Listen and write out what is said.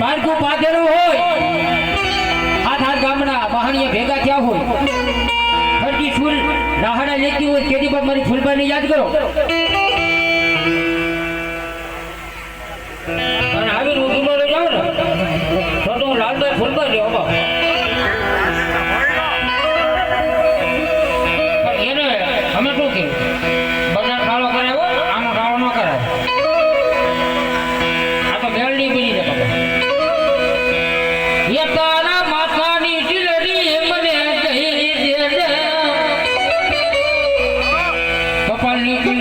પારકું પાથેલું હોય. હાથ હાથ ગામના બહાણીયા ભેગા થયા હોય. ફરતી ફૂલ રાહડા લેતી હોય તેથી બાદ મારી ફૂલબાઈને યાદ કરો. 欢迎